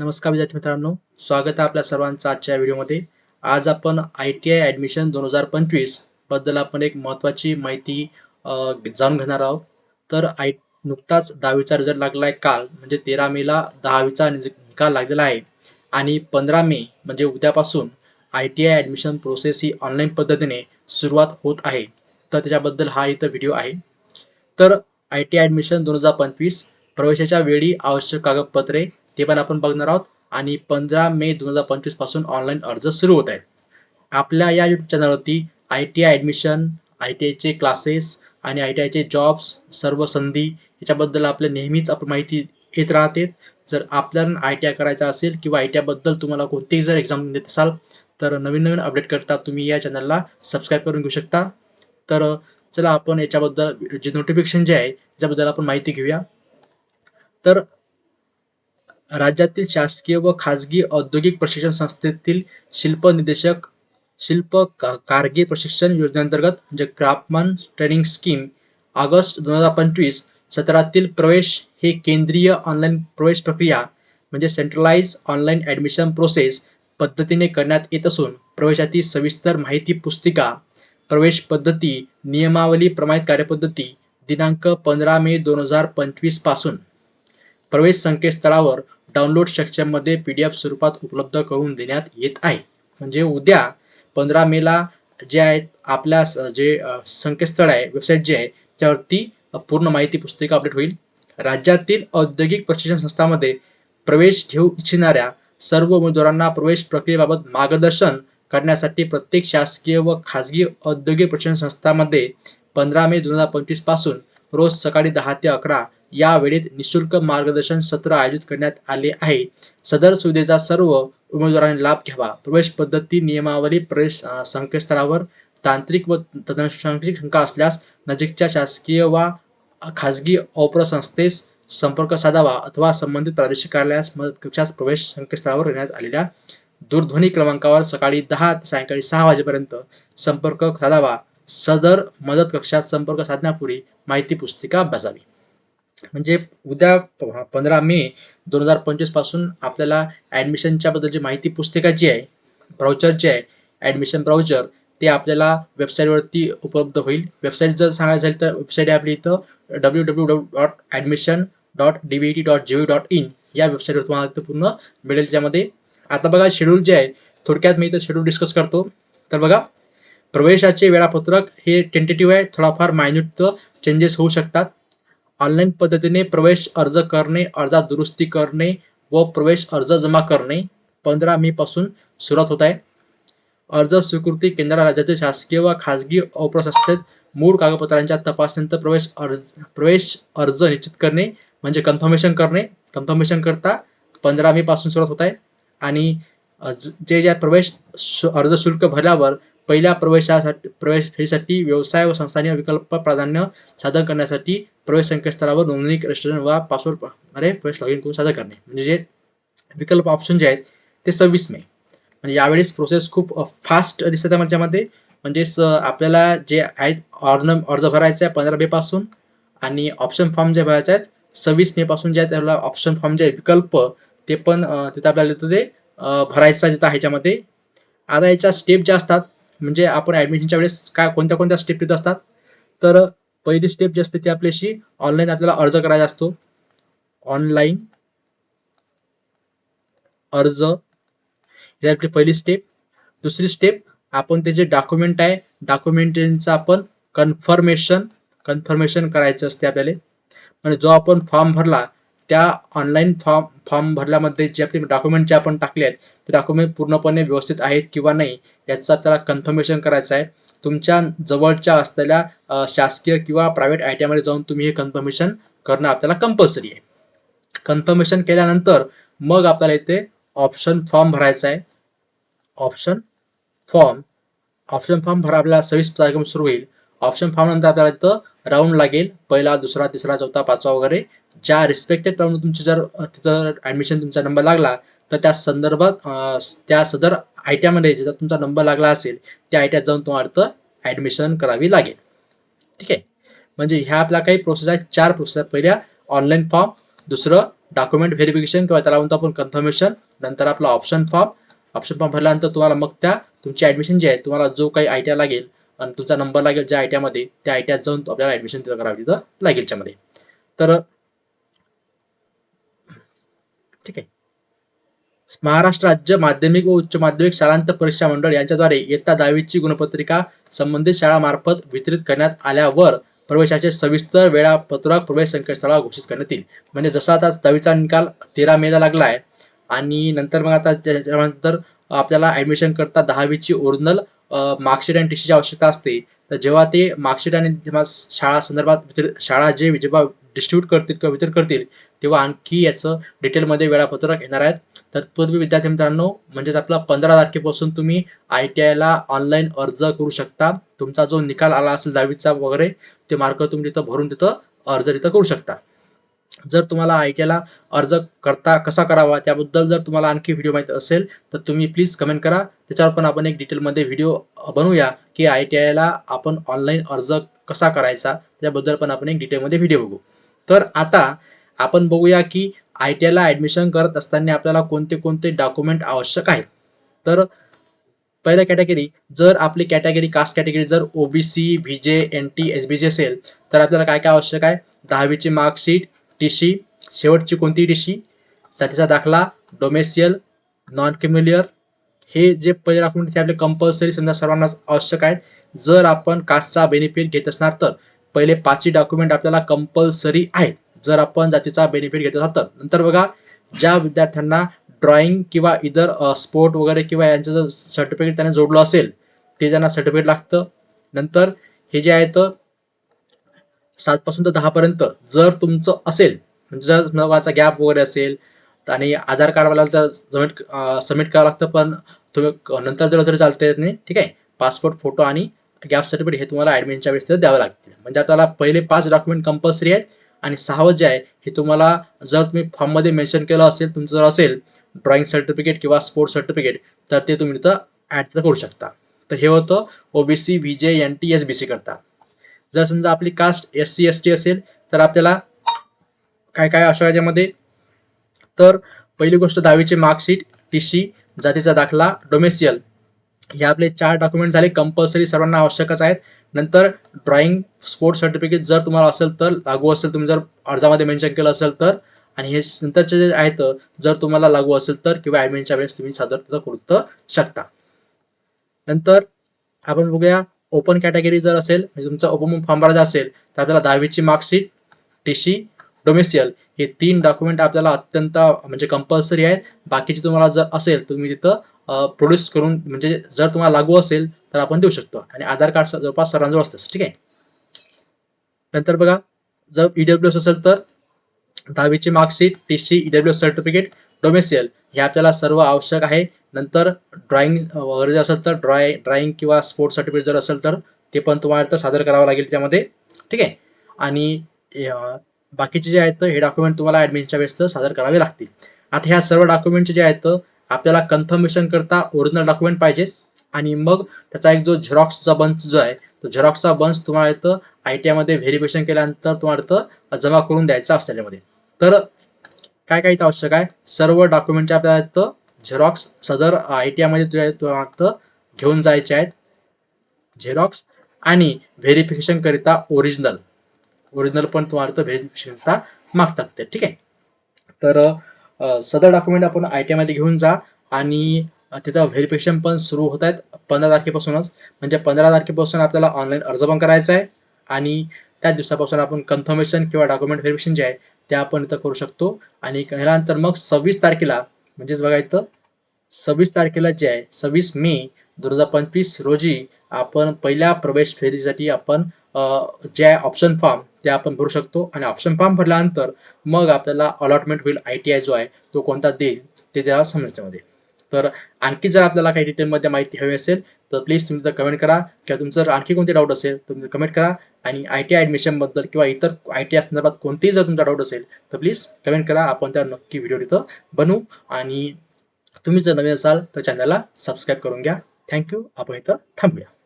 नमस्कार विद्यार्थी मित्रांनो स्वागत आहे आपल्या सर्वांचं आजच्या व्हिडिओमध्ये. आज आपण आय टी आय ॲडमिशन दोन हजार पंचवीसबद्दल आपण एक महत्त्वाची माहिती जाणून घेणार आहोत. तर आय नुकताच दहावीचा रिझल्ट लागला आहे काल म्हणजे तेरा मेला दहावीचा निकाल लागलेला आहे. आणि पंधरा मे म्हणजे उद्यापासून I T I admission process he online पद्धतीने सुरुवात होत आहे. तर त्याच्याबद्दल हा इथं व्हिडिओ आहे. तर आय टी आय ॲडमिशन दोन हजार पंचवीस प्रवेशाच्या वेळी आवश्यक कागदपत्रे ते पण आपण बघणार आहोत. आणि पंधरा मे दोन हजार पंचवीसपासून ऑनलाईन अर्ज सुरू होत आहेत. आपल्या या युट्यूब चॅनलवरती I T I admission I T आयचे क्लासेस आणि आय टी आयचे जॉब्स सर्व संधी याच्याबद्दल आपल्या नेहमीच आपण माहिती येत राहते. जर आपल्याला आय टी आय करायचा असेल किंवा आय टी आयबद्दल तुम्हाला कोणतीही जर एक्झाम देत असाल तर नवीन नवीन अपडेट करता तुम्ही या चॅनलला सबस्क्राईब करून घेऊ शकता. तर चला आपण याच्याबद्दल जे नोटिफिकेशन जे आहे त्याच्याबद्दल आपण माहिती घेऊया. तर राज्यातील शासकीय व खाजगी औद्योगिक प्रशिक्षण संस्थेतील शिल्प निदेशक शिल्प का- कारगिर प्रशिक्षण योजनेअंतर्गत म्हणजे क्राफ्टमन ट्रेनिंग स्कीम ऑगस्ट दोन हजार पंचवीस सतरातील प्रवेश हे केंद्रीय ऑनलाईन प्रवेश प्रक्रिया म्हणजे सेंट्रलाइज ऑनलाईन ॲडमिशन प्रोसेस पद्धतीने करण्यात येत असून प्रवेशाची सविस्तर माहिती पुस्तिका प्रवेश पद्धती नियमावली प्रमाणित कार्यपद्धती दिनांक पंधरा मे दोन हजार पंचवीसपासून प्रवेश संकेतस्थळावर डाउनलोड सेक्शनमध्ये पी डी एफ स्वरूपात उपलब्ध करून देण्यात येत आहे. म्हणजे उद्या पंधरा मेला जे आहेत आपल्या स- जे संकेतस्थळ आहे वेबसाईट जे आहे त्यावरती पूर्ण माहिती पुस्तिका अपडेट होईल. राज्यातील औद्योगिक प्रशिक्षण संस्थांमध्ये प्रवेश घेऊ इच्छिणाऱ्या सर्व उमेदवारांना प्रवेश प्रक्रियेबाबत मार्गदर्शन करण्यासाठी प्रत्येक शासकीय व खाजगी औद्योगिक प्रशिक्षण संस्थांमध्ये पंधरा मे दोन हजार पंचवीसपासून रोज सकाळी दहा ते अकरा या वेळेत निशुल्क मार्गदर्शन सत्र आयोजित करण्यात आले आहे. सदर सुविधेचा सर्व उमेदवारांनी लाभ घ्यावा. प्रवेश पद्धती नियमावली प्रवेश संकेतस्थळावर तांत्रिक व तंत्रशास्त्रिक शंका असल्यास नजीकच्या शासकीय वा खाजगी औपर संस्थेस संपर्क साधावा अथवा संबंधित प्रादेशिक कार्यालयास मदत कक्षास प्रवेश संकेतस्थळावर देण्यात आलेल्या दूरध्वनी क्रमांकावर सकाळी दहा ते सायंकाळी सहा वाजेपर्यंत संपर्क साधावा. सदर मदत कक्षात संपर्क साधण्यापूर्वी माहिती पुस्तिका अभ्यासावी म्हणजे उद्या पंधरा मे दोन हजार पंचवीसपासून आपल्याला ॲडमिशनच्या बद्दलची माहिती पुस्तिका जी आहे ब्राउचर जे आहे ॲडमिशन ब्राउचर ते आपल्याला वेबसाईटवरती उपलब्ध होईल. वेबसाईट जर सांगायचं झाली तर वेबसाईट आहे आपली इथं W W W dot admission dot D B T dot G O dot in या वेबसाईटवर तुम्हाला ते पूर्ण मिळेल त्यामध्ये. आता बघा शेड्यूल जे आहे थोडक्यात मी इथं शेड्यूल डिस्कस करतो. तर बघा प्रवेशाचे वेळापत्रक हे टेंटेटिव्ह आहे थोडाफार मायन्यूट चेंजेस होऊ शकतात. ऑनलाईन पद्धतीने प्रवेश अर्ज करणे अर्जात दुरुस्ती करणे व प्रवेश अर्ज जमा करणे. पंधरा मे पासून सुरुवात होत आहे. अर्ज स्वीकृती केंद्र राज्यातील शासकीय व खाजगी औपसंस्थेत मूळ कागदपत्रांच्या तपासणीनंतर प्रवेश अर्ज प्रवेश अर्ज निश्चित करणे म्हणजे कन्फर्मेशन करणे. कन्फर्मेशन करता पंधरा मे पासून सुरुवात होत आहे. आणि जे ज्या प्रवेश अर्ज शुल्क भरल्यावर पहिल्या प्रवेशासाठी प्रवेश फेरीसाठी व्यवसाय व संस्थांनी विकल्प प्राधान्य सादर करण्यासाठी प्रवेश संकेतस्थळावर नोंदणी रजिस्ट्रेशन वा पासवर्ड अरे प्रवेश लॉग इन करून सादर करणे. म्हणजे जे विकल्प ऑप्शन जे आहेत ते सव्वीस मे. म्हणजे यावेळेस प्रोसेस खूप फास्ट दिसत आहे माझ्यामध्ये म्हणजेच आपल्याला जे आहेत अर्ज अर्ज भरायचा आहे पंधरा मेपासून आणि ऑप्शन फॉर्म जे भरायचे आहेत सव्वीस मेपासून जे आहेत त्याला ऑप्शन फॉर्म जे आहेत विकल्प ते पण तिथं आपल्याला तिथं ते भरायचं आहे तिथं ह्याच्यामध्ये आता याच्या स्टेप ज्या असतात म्हणजे आपण ॲडमिशनच्या वेळेस काय कोणत्या कोणत्या स्टेप तिथं असतात? तर पहिली स्टेप जी असते ती आपल्याशी ऑनलाईन आपल्याला अर्ज करायचा असतो. ऑनलाईन अर्ज. ही आपली पहिली स्टेप दुसरी स्टेप आपण ते जे डॉक्युमेंट आहे डॉक्युमेंटचं आपण कन्फर्मेशन कन्फर्मेशन करायचं असते आपल्याला. म्हणजे जो आपण फॉर्म भरला त्या ऑनलाईन फॉर्म फॉर्म भरल्यामध्ये जे आपले डॉक्युमेंट जे आपण टाकले आहेत ते डॉक्युमेंट पूर्णपणे व्यवस्थित आहेत किंवा नाही याचं आपल्याला कन्फर्मेशन करायचं आहे. तुमच्या जवळच्या असलेल्या शासकीय किंवा प्रायव्हेट आय टी जाऊन तुम्ही हे कन्फर्मेशन करणं आपल्याला कंपल्सरी आहे. कन्फर्मेशन केल्यानंतर मग आपल्याला इथे ऑप्शन फॉर्म भरायचा आहे. ऑप्शन फॉर्म ऑप्शन फॉर्म भरा आपल्याला सव्वीस तारखेपासून सुरू होईल. ऑप्शन फॉर्म नंतर आपल्याला इथं राऊंड लागेल. पहिला दुसरा तिसरा चौथा पाचवा वगैरे. ज्या रिस्पेक्टेड राऊंड तुमची जर तिथं ॲडमिशन तुमचा नंबर लागला तर त्या संदर्भात त्या सदर आय टी आयमध्ये ज्याचा तुमचा नंबर लागला असेल त्या आय टी आयत जाऊन तुम्हाला तर ॲडमिशन करावी लागेल. ठीक आहे? म्हणजे ह्या आपल्या काही प्रोसेस आहेत. चार प्रोसेस आहेत. पहिल्या ऑनलाईन फॉर्म दुसरं डॉक्युमेंट व्हेरिफिकेशन किंवा त्याला म्हणतो आपण कन्फर्मेशन नंतर आपला ऑप्शन फॉर्म ऑप्शन फॉर्म भरल्यानंतर तुम्हाला मग त्या तुमची ॲडमिशन जी आहे तुम्हाला जो काही आय टी आय लागेल आणि तुमचा नंबर लागेल ज्या आय टी आयमध्ये त्या आय टी आयत जाऊन आपल्याला ॲडमिशन तिथं करावी तिथं लागेलच्यामध्ये तर ठीक आहे. महाराष्ट्र राज्य माध्यमिक व उच्च माध्यमिक शालांत परीक्षा मंडळ यांच्याद्वारे इयत्ता दहावीची गुणपत्रिका संबंधित शाळामार्फत वितरित करण्यात आल्यावर प्रवेशाचे सविस्तर वेळापत्रक प्रवेश संकेतस्थळावर घोषित करण्यात येईल. म्हणजे जसा आता दहावीचा निकाल तेरा मेला लागला आहे आणि नंतर मग आता त्याच्यानंतर आपल्याला ॲडमिशन करता दहावीची ओरिजिनल मार्कशीट आणि टी आवश्यकता असते. तर जेव्हा ते मार्कशीट आणि शाळा संदर्भात वितरित- शाळा जे जेव्हा डिस्ट्रीब्यूट करतील किंवा वितरित करतील तेव्हा आणखी याचं डिटेलमध्ये वेळापत्रक येणार आहेत. तत्पूर्वी विद्यार्थी मित्रांनो म्हणजेच आपला पंधरा तारखेपासून तुम्ही आय टी आयला ऑनलाईन अर्ज करू शकता. तुमचा जो निकाल आला असेल दहावीचा वगैरे ते मार्क तुम्ही तिथं भरून तिथं अर्ज तिथं करू शकता. जर तुम्हाला आय टी आयला अर्ज करता कसा करावा त्याबद्दल जर तुम्हाला आणखी व्हिडिओ माहिती असेल तर तुम्ही प्लीज कमेंट करा. त्याच्यावर पण आपण एक डिटेलमध्ये व्हिडिओ बनवूया की आय टी आयला आपण ऑनलाईन अर्ज कसा करायचा त्याबद्दल पण आपण एक डिटेलमध्ये व्हिडिओ बघू. तर आता आपण बघूया की आय टी आयला ॲडमिशन करत असताना आपल्याला कोणते कोणते डॉक्युमेंट आवश्यक आहेत. तर पहिल्या कॅटेगरी जर आपली कॅटेगरी कास्ट कॅटेगरी जर OBC V J N T S B G असेल तर आपल्याला काय काय आवश्यक आहे? दहावीची मार्कशीट टीशी शेवटची कोणती टीशी साथीचा जातीचा दाखला डोमेसियल नॉन क्रिमिलियर हे जे पहिले डॉक्युमेंट ते आपले कंपल्सरी समजा सर्वांनाच आवश्यक आहेत. जर आपण कास्टचा बेनिफिट घेत असणार तर पहिले पाचही डॉक्युमेंट आपल्याला कंपल्सरी आहेत. जर आपण जातीचा बेनिफिट घेत असाल तर. नंतर बघा ज्या विद्यार्थ्यांना ड्रॉइंग किंवा इतर स्पोर्ट वगैरे किंवा यांचं जर सर्टिफिकेट त्यांना जोडलं असेल ते त्यांना सर्टिफिकेट लागतं. नंतर हे जे आहेत सात पासून तर दहा पर्यंत जर तुमचं असेल म्हणजे जर नावाचा गॅप वगैरे असेल आणि आधार कार्डवाला तर सबमिट सबमिट करावं लागतं पण तुम्ही नंतर दिलं तरी चालते नाही ठीक आहे? पासपोर्ट फोटो आणि गॅप सर्टिफिकेट हे तुम्हाला ॲडमिशनच्या वेळेस द्यावं लागतील. म्हणजे आपल्याला पहिले पाच डॉक्युमेंट कंपल्सरी आहेत आणि सहावं जे आहे हे तुम्हाला जर तुम्ही फॉर्ममध्ये मेन्शन केलं असेल तुमचं जर असेल ड्रॉइंग सर्टिफिकेट किंवा स्पोर्ट्स सर्टिफिकेट तर ते तुम्ही तिथं ॲड करू शकता. तर हे होतं OBC V J N T S B C करता. जर समजा आपली caste S C S T असेल तर आपल्याला काय काय असो आहे तर पहिली गोष्ट दहावीचे मार्कशीट टी सी जातीचा दाखला डोमेसियल हे आपले चार डॉक्युमेंट झाले कंपल्सरी सर्वांना आवश्यकच आहेत. नंतर ड्रॉइंग स्पोर्ट्स सर्टिफिकेट जर तुम्हाला असेल तर लागू असेल तुम्ही जर अर्जामध्ये मेन्शन केलं असेल तर आणि हे नंतरचे जे आहेत जर तुम्हाला लागू असेल तर किंवा ॲडमिशनच्या वेळेस तुम्ही सादर करू शकता. नंतर आपण बघूया ओपन कॅटेगरी जर असेल म्हणजे तुमचा ओपन फॉर्म भरायचा असेल तर आपल्याला दहावीची मार्कशीट टी सी डोमेसियल हे तीन डॉक्युमेंट आपल्याला अत्यंत म्हणजे कंपल्सरी आहेत. बाकीचे तुम्हाला जर असेल तुम्ही तिथं प्रोड्यूस करून म्हणजे जर तुम्हाला लागू असेल तर आपण देऊ शकतो. आणि आधार कार्ड जवळपास सर्वांजवळ असतं ठीक आहे? नंतर बघा जर ईडब्ल्यू एस असेल तर दहावीची marksheet T C E W S certificate domicile हे आपल्याला सर्व आवश्यक आहे. नंतर ड्रॉइंग वगैरे जर असेल तर ड्रॉय ड्रॉइंग किंवा स्पोर्ट्स सर्टिफिकेट जर असेल तर ते पण तुम्हाला तर सादर करावं लागेल त्यामध्ये. ठीक आहे? आणि बाकीचे जे आहेत हे डॉक्युमेंट तुम्हाला ॲडमिशनच्या वेळेस सादर करावे लागतील. आता ह्या सर्व डॉक्युमेंटचे जे आहेत आपल्याला कन्फर्मेशन करता ओरिजिनल डॉक्युमेंट पाहिजेत. आणि मग त्याचा एक जो झेरॉक्सचा बंच जो आहे तो झेरॉक्सचा बंच तुम्हाला इथं आय टी आयमध्ये व्हेरिफिकेशन केल्यानंतर तुम्हाला इथं जमा करून द्यायचा असल्यामध्ये तर काय काय इथं आवश्यक आहे? सर्व डॉक्युमेंटचे आपल्याला इथं झेरॉक्स सदर आय टी आयमध्ये तुझ्या तुम्हाला घेऊन जायचे आहेत झेरॉक्स आणि व्हेरिफिकेशन करिता ओरिजिनल ओरिजिनल पण तुम्हाला इथं व्हेरिफिकेशन करता मागतात ते ठीक आहे? तर सदर डॉक्युमेंट आपण आय टी आयमध्ये घेऊन जा आणि तिथं व्हेरिफिकेशन पण सुरू होत आहेत पंधरा तारखेपासूनच. म्हणजे पंधरा तारखेपासून आपल्याला ऑनलाईन अर्ज पण करायचा आहे आणि त्या दिवसापासून आपण कन्फर्मेशन किंवा डॉक्युमेंट व्हेरिफिकेशन जे आहे ते आपण इथं करू शकतो. आणि ह्यानंतर मग सव्वीस तारखेला म्हणजेच बघा इथं सव्वीस तारखेला जे आहे सव्वीस मे दोन हजार पंचवीस रोजी आपण पहिल्या प्रवेश फेरीसाठी आपण जे आहे ऑप्शन फॉर्म ते आपण भरू शकतो. आणि ऑप्शन फॉर्म भरल्यानंतर मग आपल्याला अलॉटमेंट होईल आय टी आय जो आहे तो कोणता देईल ते त्या समजण्यामध्ये. तर आणखी जर आपल्याला काही डिटेलमध्ये माहिती हवी असेल तर प्लीज तुम्ही तर कमेंट करा. किंवा तुमचं जर आणखी कोणते डाऊट असेल तुम्ही कमेंट करा. आणि आय टी आय ॲडमिशनबद्दल किंवा इतर आय टी आय संदर्भात कोणतेही जर तुमचा डाऊट असेल तर प्लीज कमेंट करा. आपण त्या नक्की व्हिडिओ तिथं बनवू आणि तुम्ही जर नवीन असाल तर चॅनलला सबस्क्राईब करून घ्या. थँक्यू आपण इथं थांबूया.